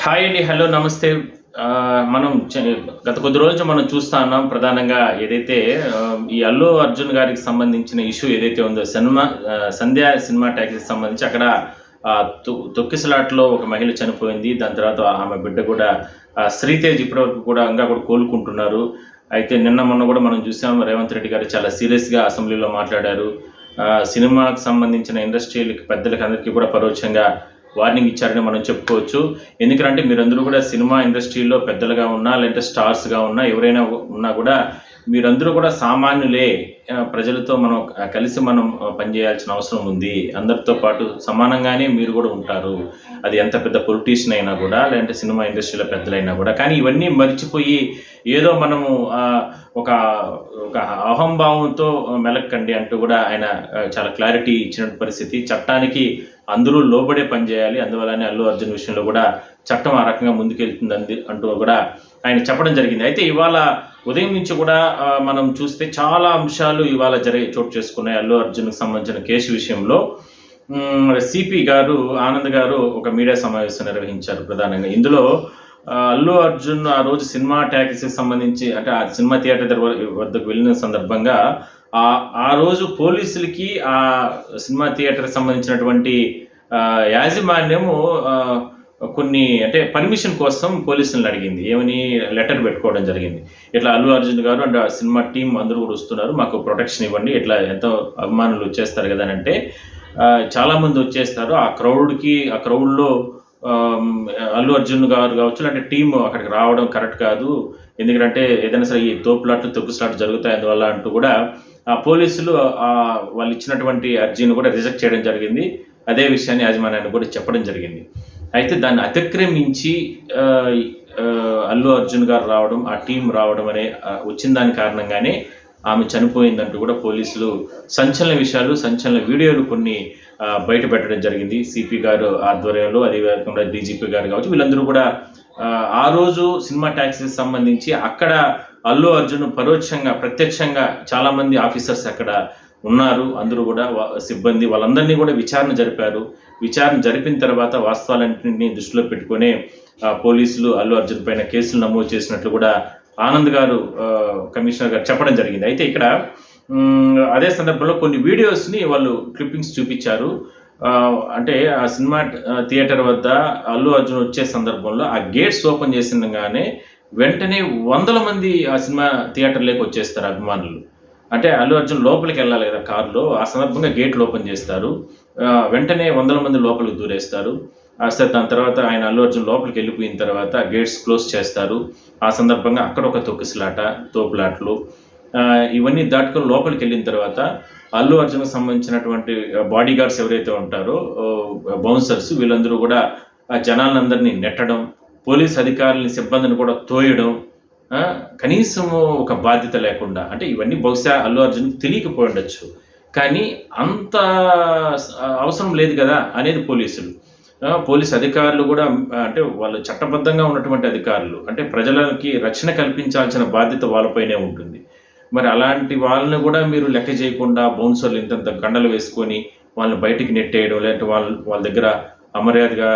Hi అండి hello నమస్తే. మనం గత కొద్ది రోజులు మనం చూస్తా ఉన్నాం ప్రధానంగా ఏదైతే ఈ అల్లు అర్జున్ గారికి సంబంధించిన ఇష్యూ ఏదైతే ఉందో సినిమా సంధ్యా సంధ్య సినిమా ట్యాక్స్కి సంబంధించి అక్కడ తొ- తొక్కిసలాట్లో ఒక మహిళ చనిపోయింది. దాని తర్వాత ఆమె బిడ్డ కూడా శ్రీతేజ్ ఇప్పటివరకు కూడా ఇంకా కూడా కోలుకుంటున్నారు. అయితే నిన్న మొన్న కూడా మనం చూసాం రేవంత్ రెడ్డి గారు చాలా సీరియస్గా అసెంబ్లీలో మాట్లాడారు. సినిమాకు సినిమాకి సంబంధించిన ఇండస్ట్రీలకి పెద్దలకి అందరికీ కూడా పరోక్షంగా వార్నింగ్ ఇచ్చారని మనం చెప్పుకోవచ్చు. ఎందుకంటే మీరందరూ కూడా సినిమా ఇండస్ట్రీలో పెద్దలుగా ఉన్నా లేదంటే స్టార్స్గా ఉన్నా ఎవరైనా ఉన్నా కూడా మీరందరూ కూడా సామాన్యులే. ప్రజలతో మనం కలిసి మనం పనిచేయాల్సిన అవసరం ఉంది. అందరితో పాటు సమానంగానే మీరు కూడా ఉంటారు. అది ఎంత పెద్ద పొలిటీషియన్ అయినా కూడా లేదంటే సినిమా ఇండస్ట్రీలో పెద్దలైనా కూడా. కానీ ఇవన్నీ మర్చిపోయి ఏదో మనము ఒక ఒక అహంభావంతో మెలక్కండి అంటూ కూడా ఆయన చాలా క్లారిటీ ఇచ్చిన పరిస్థితి. చట్టానికి అందరూ లోబడే పనిచేయాలి అందువల్లనే అల్లు అర్జున్ విషయంలో కూడా చట్టం ఆ రకంగా ముందుకెళ్తుంది అంటూ కూడా ఆయన చెప్పడం జరిగింది. అయితే ఇవాళ ఉదయం నుంచి కూడా మనం చూస్తే చాలా అంశాలు ఇవాళ జరిగే చోటు చేసుకున్నాయి. అల్లు అర్జున్కి సంబంధించిన కేసు విషయంలో. సిపి గారు ఆనంద్ గారు ఒక మీడియా సమావేశం నిర్వహించారు ప్రధానంగా. ఇందులో అల్లు అర్జున్ ఆ రోజు సినిమా ట్యాక్సీకి సంబంధించి అంటే ఆ సినిమా థియేటర్ వద్దకు వెళ్ళిన సందర్భంగా ఆ ఆ రోజు పోలీసులకి ఆ సినిమా థియేటర్కి సంబంధించినటువంటి యాజమాన్యము కొన్ని అంటే పర్మిషన్ కోసం పోలీసులను అడిగింది. ఏమని? లెటర్ పెట్టుకోవడం జరిగింది. ఇట్లా అల్లు అర్జున్ గారు అండ్ ఆ సినిమా టీం అందరూ కూడా వస్తున్నారు. మాకు ప్రొటెక్షన్ ఇవ్వండి. ఇట్లా ఎంతో అభిమానులు వచ్చేస్తారు కదా అని అంటే చాలామంది వచ్చేస్తారు. ఆ క్రౌడ్కి ఆ క్రౌడ్లో అల్లు అర్జున్ గారు కావచ్చు అంటే టీం అక్కడికి రావడం కరెక్ట్ కాదు. ఎందుకంటే ఏదైనా సరే ఈ తోపులాట్లు తొక్కులాట్లు జరుగుతాయి అందువల్ల అంటూ కూడా ఆ పోలీసులు వాళ్ళు ఇచ్చినటువంటి అర్జీని కూడా రిజెక్ట్ చేయడం జరిగింది. అదే విషయాన్ని యాజమాన్యాన్ని కూడా చెప్పడం జరిగింది. అయితే దాన్ని అతిక్రమించి అల్లు అర్జున్ గారు రావడం ఆ టీం రావడం అనే వచ్చిన దాని కారణంగానే ఆమె చనిపోయిందంటూ కూడా పోలీసులు సంచలన విషయాలు సంచలన వీడియోలు కొన్ని బయట పెట్టడం జరిగింది. సిపి గారు ఆధ్వర్యంలో అదేవిధంగా డీజీపీ గారు కావచ్చు వీళ్ళందరూ కూడా ఆ, రోజు సినిమా ట్యాక్సీకి సంబంధించి అక్కడ అల్లు అర్జున్ పరోక్షంగా ప్రత్యక్షంగా చాలామంది ఆఫీసర్స్ అక్కడ ఉన్నారు. అందరూ కూడా సిబ్బంది వాళ్ళందరినీ కూడా విచారణ జరిపారు. విచారణ జరిపిన తర్వాత వాస్తవాలన్నింటినీ దృష్టిలో పెట్టుకునే పోలీసులు అల్లు అర్జున్ పైన కేసులు నమోదు చేసినట్లు కూడా ఆనంద్ గారు కమిషనర్ గారు చెప్పడం జరిగింది. అయితే ఇక్కడ అదే సందర్భంలో కొన్ని వీడియోస్ని వాళ్ళు క్లిప్పింగ్స్ చూపించారు. అంటే ఆ సినిమా థియేటర్ వద్ద అల్లు అర్జున్ వచ్చే సందర్భంలో ఆ గేట్స్ ఓపెన్ చేసిండగానే వెంటనే వందల మంది ఆ సినిమా థియేటర్లోకి వచ్చేస్తారు అభిమానులు. అంటే అల్లు అర్జున్ లోపలికి వెళ్ళాలి కదా కారులో. ఆ సందర్భంగా గేట్లు ఓపెన్ చేస్తారు. వెంటనే వందల మంది లోపలికి దూరేస్తారు. సార్ దాని తర్వాత ఆయన అల్లు అర్జున్ లోపలికి వెళ్ళిపోయిన తర్వాత గేట్స్ క్లోజ్ చేస్తారు. ఆ సందర్భంగా అక్కడ ఒక తొక్కిసలాట తోపులాట్లు ఇవన్నీ దాటుకొని లోపలికి వెళ్ళిన తర్వాత అల్లు అర్జున్కి సంబంధించినటువంటి బాడీ గార్డ్స్ ఎవరైతే ఉంటారో బౌన్సర్స్ వీళ్ళందరూ కూడా ఆ జనాలందరినీ నెట్టడం పోలీస్ అధికారులని సిబ్బందిని కూడా తోయడం కనీసం కనీసము ఒక బాధ్యత లేకుండా అంటే ఇవన్నీ బహుశా అల్లు అర్జున్కి తెలియకపోయి ఉండొచ్చు. కానీ అంత అవసరం లేదు కదా అనేది పోలీసులు. పోలీస్ అధికారులు కూడా అంటే వాళ్ళు చట్టబద్ధంగా ఉన్నటువంటి అధికారులు అంటే ప్రజలకి రక్షణ కల్పించాల్సిన బాధ్యత వాళ్ళపైనే ఉంటుంది. మరి అలాంటి వాళ్ళని కూడా మీరు లెక్క చేయకుండా బౌన్సర్లు ఇంతంత గండలు వేసుకొని వాళ్ళని బయటికి నెట్టేయడం లేదంటే వాళ్ళ వాళ్ళ దగ్గర అమర్యాదగా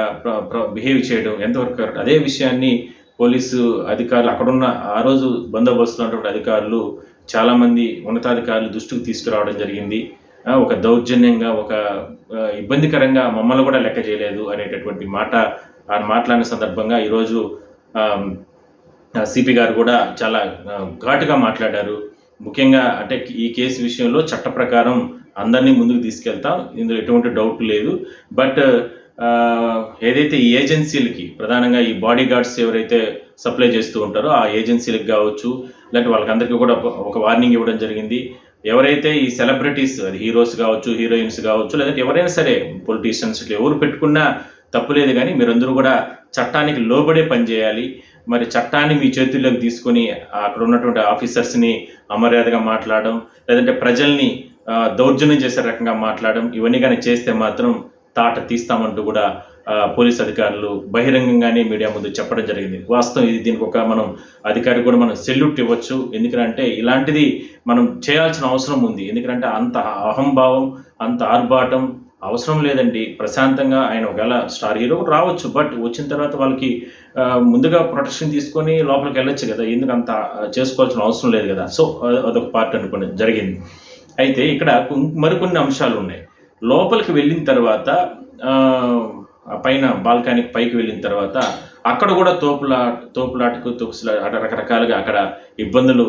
బిహేవ్ చేయడం ఎంతవరకు కరెక్ట్? అదే విషయాన్ని పోలీసు అధికారులు అక్కడున్న ఆ రోజు బందోబస్తున్నటువంటి అధికారులు చాలామంది ఉన్నతాధికారులు దృష్టికి తీసుకురావడం జరిగింది. ఒక దౌర్జన్యంగా ఒక ఇబ్బందికరంగా మమ్మల్ని కూడా లెక్క చేయలేదు అనేటటువంటి మాట ఆ మాట్లాడిన సందర్భంగా ఈరోజు సిపి గారు కూడా చాలా ఘాటుగా మాట్లాడారు. ముఖ్యంగా అంటే ఈ కేసు విషయంలో చట్ట ప్రకారం అందరినీ ముందుకు తీసుకెళ్తాం. ఇందులో ఎటువంటి డౌట్ లేదు. బట్ ఏదైతే ఈ ఏజెన్సీలకి ప్రధానంగా ఈ బాడీ గార్డ్స్ ఎవరైతే సప్లై చేస్తూ ఉంటారో ఆ ఏజెన్సీలకు కావచ్చు లేదంటే వాళ్ళకందరికీ కూడా ఒక- వార్నింగ్ ఇవ్వడం జరిగింది. ఎవరైతే ఈ సెలబ్రిటీస్ అది హీరోస్ కావచ్చు హీరోయిన్స్ కావచ్చు లేదంటే ఎవరైనా సరే పొలిటీషియన్స్ ఇట్లా ఎవరు పెట్టుకున్నా తప్పులేదు కానీ మీరందరూ కూడా చట్టానికి లోబడే పనిచేయాలి మరి చట్టాన్ని మీ చేతుల్లోకి తీసుకొని అక్కడ ఉన్నటువంటి ఆఫీసర్స్ని అమర్యాదగా మాట్లాడడం లేదంటే ప్రజల్ని దౌర్జన్యం చేసే రకంగా మాట్లాడడం ఇవన్నీ కానీ చేస్తే మాత్రం తాట తీస్తామంటూ కూడా పోలీస్ అధికారులు బహిరంగంగానే మీడియా ముందు చెప్పడం జరిగింది. వాస్తవం ఇది దీనికి ఒక మనం అధికారికి కూడా మనం సెల్యూట్ ఇవ్వచ్చు. ఎందుకంటే ఇలాంటిది మనం చేయాల్సిన అవసరం ఉంది. ఎందుకంటే అంత అహంభావం అంత ఆర్భాటం అవసరం లేదండి. ప్రశాంతంగా ఆయన ఒకవేళ స్టార్ హీరో రావచ్చు. బట్ వచ్చిన తర్వాత వాళ్ళకి ముందుగా ప్రొటెక్షన్ తీసుకొని లోపలికి వెళ్ళొచ్చు కదా. ఎందుకు అంత చేసుకోవాల్సిన అవసరం లేదు కదా. సో అదొక పార్ట్ అనుకుని జరిగింది. అయితే ఇక్కడ మరికొన్ని అంశాలు ఉన్నాయి. లోపలికి వెళ్ళిన తర్వాత పైన బాల్కానీకి పైకి వెళ్ళిన తర్వాత అక్కడ కూడా తోపులా తోపులాటకు తొక్కుసులా రకరకాలుగా అక్కడ ఇబ్బందులు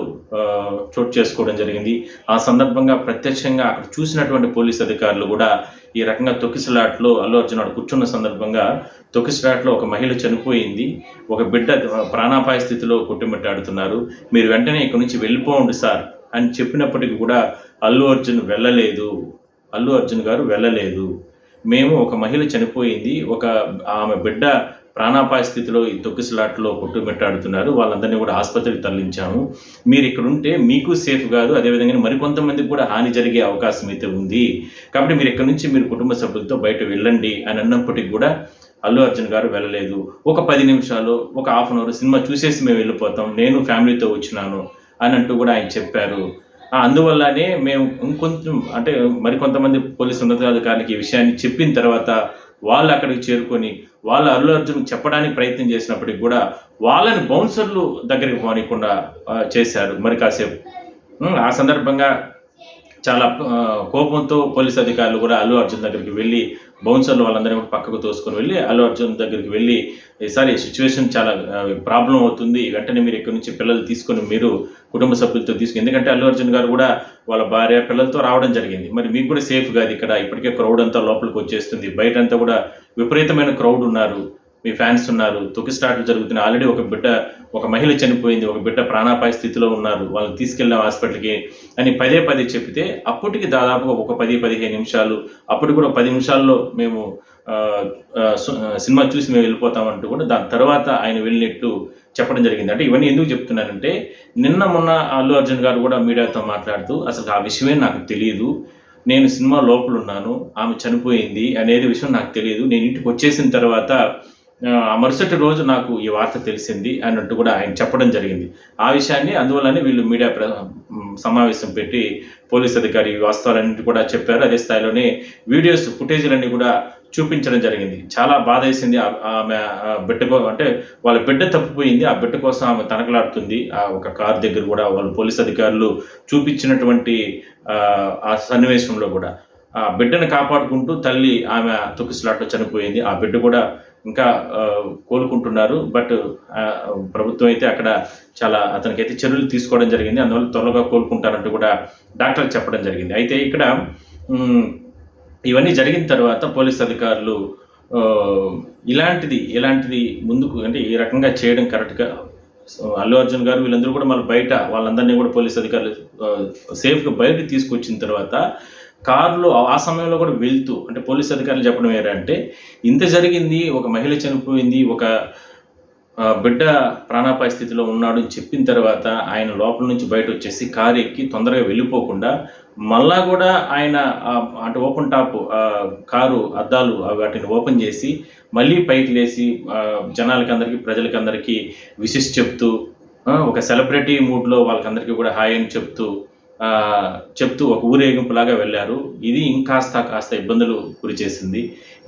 చోటు చేసుకోవడం జరిగింది. ఆ సందర్భంగా ప్రత్యక్షంగా అక్కడ చూసినటువంటి పోలీస్ అధికారులు కూడా ఈ రకంగా తొక్కిసలాట్లో అల్లు అర్జున్ ఆడు కూర్చున్న సందర్భంగా తొక్కిసలాట్లో ఒక మహిళ చనిపోయింది. ఒక బిడ్డ ప్రాణాపాయ స్థితిలో కొట్టుమిట్టాడుతున్నారు. మీరు వెంటనే ఇక్కడి నుంచి వెళ్ళిపోండి సార్ అని చెప్పినప్పటికీ కూడా అల్లు అర్జున్ వెళ్ళలేదు. అల్లు అర్జున్ గారు వెళ్ళలేదు. మేము ఒక మహిళ చనిపోయింది ఒక ఆమె బిడ్డ ప్రాణాపాయ స్థితిలో ఈ తొక్కిసలాట్లో కొట్టుమిట్టాడుతున్నారు వాళ్ళందరినీ కూడా ఆసుపత్రికి తరలించాము. మీరు ఇక్కడ ఉంటే మీకు సేఫ్ కాదు అదేవిధంగా మరికొంతమందికి కూడా హాని జరిగే అవకాశం అయితే ఉంది. కాబట్టి మీరు ఇక్కడ నుంచి మీరు కుటుంబ సభ్యులతో బయట వెళ్ళండి అని అన్నప్పటికీ కూడా అల్లు అర్జున్ గారు వెళ్ళలేదు. ఒక పది నిమిషాలు ఒక హాఫ్ అన్ అవర్ సినిమా చూసేసి మేము వెళ్ళిపోతాం నేను ఫ్యామిలీతో వచ్చినాను అని అంటూ కూడా ఆయన చెప్పారు. అందువల్లనే మేము ఇంకొంచెం అంటే మరికొంతమంది పోలీసు ఉన్నతాధికారులకి ఈ విషయాన్ని చెప్పిన తర్వాత వాళ్ళు అక్కడికి చేరుకొని వాళ్ళ అల్లు అర్జున్ చెప్పడానికి ప్రయత్నం చేసినప్పటికి కూడా వాళ్ళని బౌన్సర్లు దగ్గరికి పోనీయకుండా చేశారు. మరి కాసేపు. ఆ సందర్భంగా చాలా కోపంతో పోలీస్ అధికారులు కూడా అల్లు అర్జున్ దగ్గరికి వెళ్ళి బౌన్సర్లు వాళ్ళందరినీ కూడా పక్కకు తోసుకొని వెళ్ళి అల్లు అర్జున్ దగ్గరికి వెళ్ళి ఈసారి సిచ్యువేషన్ చాలా ప్రాబ్లం అవుతుంది. వెంటనే మీరు ఇక్కడి నుంచి పిల్లలు తీసుకొని మీరు కుటుంబ సభ్యులతో తీసుకుని ఎందుకంటే అల్లు అర్జున్ గారు కూడా వాళ్ళ భార్య పిల్లలతో రావడం జరిగింది. మరి మీకు కూడా సేఫ్ కాదు ఇక్కడ. ఇప్పటికే క్రౌడ్ అంతా లోపలికి వచ్చేస్తుంది. బయట అంతా కూడా విపరీతమైన క్రౌడ్ ఉన్నారు. మీ ఫ్యాన్స్ ఉన్నారు. తొక్కి స్టార్ట్లు జరుగుతున్నాయి. ఆల్రెడీ ఒక బిడ్డ ఒక మహిళ చనిపోయింది. ఒక బిడ్డ ప్రాణాపాయ స్థితిలో ఉన్నారు. వాళ్ళని తీసుకెళ్ళిన హాస్పిటల్కి అని పదే పదే చెప్తే అప్పటికి దాదాపుగా ఒక పది పదిహేను నిమిషాలు అప్పటికి కూడా పది నిమిషాల్లో మేము సినిమా చూసి మేము వెళ్ళిపోతామంటూ కూడా దాని తర్వాత ఆయన వెళ్ళినట్టు చెప్పడం జరిగింది. అంటే ఇవన్నీ ఎందుకు చెప్తున్నానంటే నిన్న మొన్న అల్లు అర్జున్ గారు కూడా మీడియాతో మాట్లాడుతూ అసలు ఆ విషయమే నాకు తెలియదు నేను సినిమా లోపల ఉన్నాను ఆమె చనిపోయింది అనేది విషయం నాకు తెలియదు నేను ఇంటికి వచ్చేసిన తర్వాత మరుసటి రోజు నాకు ఈ వార్త తెలిసింది అన్నట్టు కూడా ఆయన చెప్పడం జరిగింది. ఆ విషయాన్ని అందువల్లనే వీళ్ళు మీడియా ప్ర సమావేశం పెట్టి పోలీస్ అధికారి వాస్తవాలన్నింటి కూడా చెప్పారు. అదే స్థాయిలోనే వీడియోస్ ఫుటేజీలన్నీ కూడా చూపించడం జరిగింది. చాలా బాధ వేసింది. ఆ- ఆమె బిడ్డ అంటే వాళ్ళ బిడ్డ తప్పిపోయింది. ఆ బిడ్డ కోసం ఆమె తనకలాడుతుంది. ఆ ఒక కారు దగ్గర కూడా వాళ్ళు పోలీస్ అధికారులు చూపించినటువంటి ఆ, ఆ సన్నివేశంలో కూడా. ఆ బిడ్డను కాపాడుకుంటూ తల్లి ఆమె తొక్కిసలాట్లో చనిపోయింది. ఆ బిడ్డ కూడా ఇంకా కోలుకుంటున్నారు. బట్ ప్రభుత్వం అయితే అక్కడ చాలా అతనికి అయితే చర్యలు తీసుకోవడం జరిగింది. అందువల్ల త్వరగా కోలుకుంటారంటూ కూడా డాక్టర్లు చెప్పడం జరిగింది. అయితే ఇక్కడ ఇవన్నీ జరిగిన తర్వాత పోలీస్ అధికారులు ఇలాంటిది ఇలాంటిది ముందుకు అంటే ఈ రకంగా చేయడం కరెక్ట్గా అల్లు అర్జున్ గారు వీళ్ళందరూ కూడా మళ్ళీ బయట వాళ్ళందరినీ కూడా పోలీస్ అధికారులు సేఫ్గా బయట తీసుకొచ్చిన తర్వాత కారులో ఆ సమయంలో కూడా వెళ్తూ అంటే పోలీస్ అధికారులు చెప్పడం ఏంటంటే ఇంత జరిగింది ఒక మహిళ చనిపోయింది ఒక బిడ్డ ప్రాణాపాయ స్థితిలో ఉన్నాడు అని చెప్పిన తర్వాత ఆయన లోపల నుంచి బయట వచ్చేసి కారు ఎక్కి తొందరగా వెళ్ళిపోకుండా మళ్ళా కూడా ఆయన అంటే ఓపెన్ టాప్ కారు అద్దాలు వాటిని ఓపెన్ చేసి మళ్ళీ పైకి లేచి జనాలకి అందరికీ ప్రజలకి అందరికీ విశిష్ చెప్తూ ఒక సెలబ్రిటీ మూడ్లో వాళ్ళకందరికీ కూడా హాయ్ అని చెప్తూ చెప్తూ ఒక ఊరేగింపులాగా వెళ్ళారు. ఇది ఇంకాస్త కాస్త ఇబ్బందులు గురిచేసింది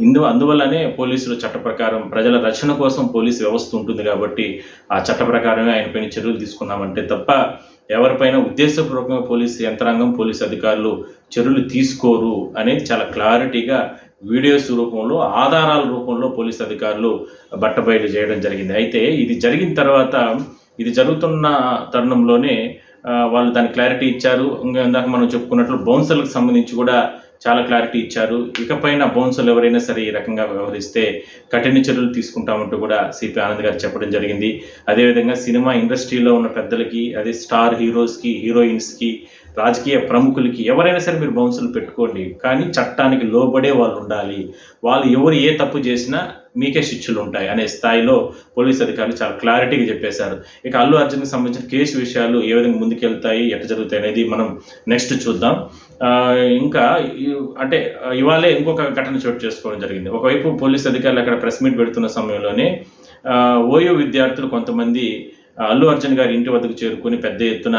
ఇందు అందువల్లనే పోలీసులు చట్ట ప్రకారం ప్రజల రక్షణ కోసం పోలీసు వ్యవస్థ ఉంటుంది కాబట్టి ఆ చట్ట ప్రకారమే ఆయన పైన చర్యలు తీసుకున్నామంటే తప్ప ఎవరిపైన ఉద్దేశపూర్వకంగా పోలీసు యంత్రాంగం పోలీసు అధికారులు చర్యలు తీసుకోరు అనేది చాలా క్లారిటీగా వీడియోస్ రూపంలో ఆధారాల రూపంలో పోలీసు అధికారులు బట్టబయలు చేయడం జరిగింది. అయితే ఇది జరిగిన తర్వాత ఇది జరుగుతున్న తరుణంలోనే వాళ్ళు దాని క్లారిటీ ఇచ్చారు. ఇంకా ఇందాక మనం చెప్పుకున్నట్లు బౌన్సర్లకు సంబంధించి కూడా చాలా క్లారిటీ ఇచ్చారు. ఇకపైన బౌన్సర్లు ఎవరైనా సరే ఈ రకంగా వ్యవహరిస్తే కఠిన చర్యలు తీసుకుంటామంటూ కూడా సిపి ఆనంద్ గారు చెప్పడం జరిగింది. అదేవిధంగా సినిమా ఇండస్ట్రీలో ఉన్న పెద్దలకి అదే స్టార్ హీరోస్కి హీరోయిన్స్కి రాజకీయ ప్రముఖులకి ఎవరైనా సరే మీరు బౌన్సులు పెట్టుకోండి. కానీ చట్టానికి లోబడే వాళ్ళు ఉండాలి. వాళ్ళు ఎవరు ఏ తప్పు చేసినా మీకే శిక్షలు ఉంటాయి అనే స్థాయిలో పోలీస్ అధికారులు చాలా క్లారిటీగా చెప్పేశారు. ఇక అల్లు అర్జున్కి సంబంధించిన కేసు విషయాలు ఏ విధంగా ముందుకెళ్తాయి ఎట్లా జరుగుతాయి అనేది మనం నెక్స్ట్ చూద్దాం. ఇంకా అంటే ఇవాళే ఇంకొక ఘటన చోటు చేసుకోవడం జరిగింది. ఒకవైపు పోలీస్ అధికారులు అక్కడ ప్రెస్ మీట్ పెడుతున్న సమయంలోనే ఓయూ ఓయో విద్యార్థులు కొంతమంది అల్లు అర్జున్ గారి ఇంటి వద్దకు చేరుకొని పెద్ద ఎత్తున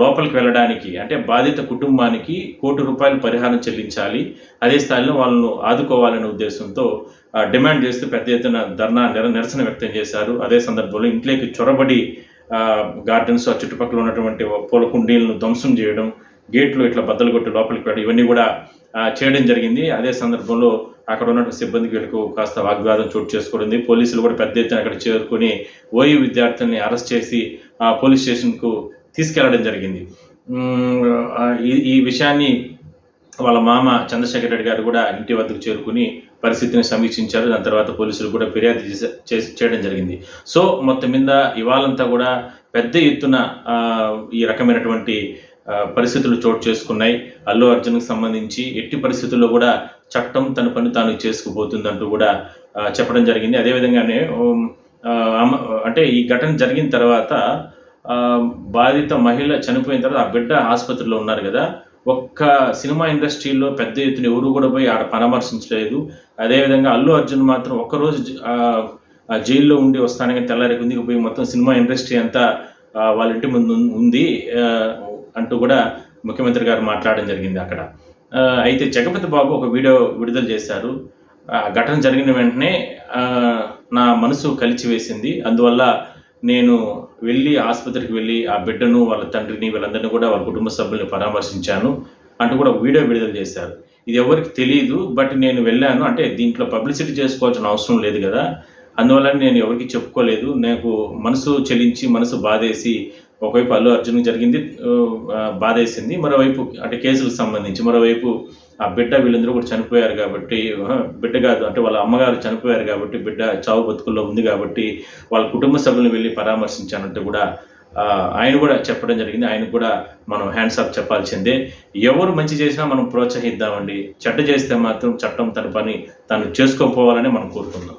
లోపలికి వెళ్ళడానికి అంటే బాధిత కుటుంబానికి కోటి రూపాయలు పరిహారం చెల్లించాలి. అదే స్థాయిలో వాళ్ళను ఆదుకోవాలనే ఉద్దేశంతో డిమాండ్ చేస్తూ పెద్ద ఎత్తున ధర్నా నిర నిరసన వ్యక్తం చేశారు. అదే సందర్భంలో ఇంట్లోకి చొరబడి గార్డెన్స్ ఆ చుట్టుపక్కల ఉన్నటువంటి పూల కుండీలను ధ్వంసం చేయడం గేట్లు ఇట్లా బద్దలు కొట్టి లోపలికి వెళ్ళడం ఇవన్నీ కూడా చేయడం జరిగింది. అదే సందర్భంలో అక్కడ ఉన్నటువంటి సిబ్బందికి వీళ్ళకు కాస్త వాగ్వాదం చోటు చేసుకోవడం పోలీసులు కూడా పెద్ద ఎత్తున అక్కడ చేరుకొని ఓయూ విద్యార్థుల్ని అరెస్ట్ చేసి ఆ పోలీస్ స్టేషన్కు తీసుకెళ్ళడం జరిగింది. ఈ ఈ విషయాన్ని వాళ్ళ మామ చంద్రశేఖర్ రెడ్డి గారు కూడా ఇంటి వద్దకు చేరుకుని పరిస్థితిని సమీక్షించారు. దాని తర్వాత పోలీసులు కూడా ఫిర్యాదు చేసి- చేయడం జరిగింది. సో మొత్తం మీద ఇవాళంతా కూడా పెద్ద ఎత్తున ఈ రకమైనటువంటి పరిస్థితులు చోటు చేసుకున్నాయి. అల్లు అర్జున్కి సంబంధించి ఎట్టి పరిస్థితుల్లో కూడా చట్టం తన పని తాను చేసుకుపోతుందంటూ కూడా చెప్పడం జరిగింది. అదేవిధంగానే అంటే ఈ ఘటన జరిగిన తర్వాత బాధిత మహిళ చనిపోయిన తర్వాత ఆ బిడ్డ ఆసుపత్రిలో ఉన్నారు కదా. ఒక్క సినిమా ఇండస్ట్రీలో పెద్ద ఎత్తున ఎవరు కూడా పోయి ఆడ పరామర్శించలేదు. అదేవిధంగా అల్లు అర్జున్ మాత్రం ఒక్కరోజు ఆ, జైల్లో ఉండి వస్తానని తెల్లారి కుందికి పోయి మొత్తం సినిమా ఇండస్ట్రీ అంతా వాళ్ళ ఇంటి ముందు ఉంది అంటూ కూడా ముఖ్యమంత్రి గారు మాట్లాడడం జరిగింది అక్కడ. అయితే జగపతి బాబు ఒక వీడియో విడుదల చేశారు. ఆ ఘటన జరిగిన వెంటనే నా మనసు కలిచివేసింది. అందువల్ల నేను వెళ్ళి ఆసుపత్రికి వెళ్ళి ఆ బిడ్డను వాళ్ళ తండ్రిని వీళ్ళందరినీ కూడా వాళ్ళ కుటుంబ సభ్యుల్ని పరామర్శించాను. అంటూ కూడా వీడియో విడుదల చేశారు. ఇది ఎవరికి తెలియదు బట్ నేను వెళ్ళాను. అంటే దీంట్లో పబ్లిసిటీ చేసుకోవాల్సిన అవసరం లేదు కదా. అందువల్ల నేను ఎవరికి చెప్పుకోలేదు. నాకు మనసు చెలించి మనసు బాధేసి ఒకవైపు అల్లు అర్జున్ జరిగింది బాధేసింది మరోవైపు అంటే కేసులకు సంబంధించి మరోవైపు ఆ బిడ్డ వీళ్ళందరూ కూడా చనిపోయారు కాబట్టి బిడ్డ కాదు అంటే వాళ్ళ అమ్మగారు చనిపోయారు కాబట్టి బిడ్డ చావు బతుకుల్లో ఉంది కాబట్టి వాళ్ళ కుటుంబ సభ్యులను వెళ్ళి పరామర్శించానంటే కూడా ఆయన కూడా చెప్పడం జరిగింది. ఆయన కూడా మనం హ్యాండ్స్ అప్ చెప్పాల్సిందే. ఎవరు మంచి చేసినా మనం ప్రోత్సహిద్దామండి. చెడ్డ చేస్తే మాత్రం చట్టం తన పని తను చేసుకోపోవాలని మనం కోరుకుందాం